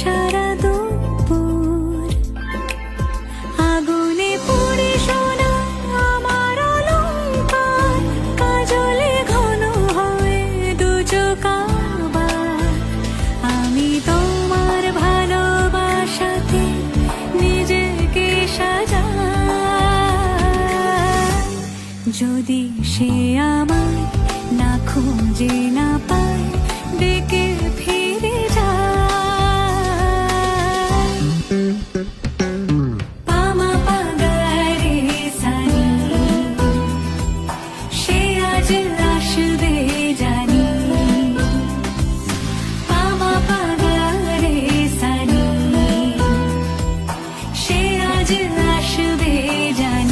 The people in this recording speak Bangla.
সারা দুপুর। আগুনে কাজলে ঘন হয়ে আমি তোমার নিজেকে সাজা যদি সে আমার না খুঁজে না পায় আজ আসবে জানি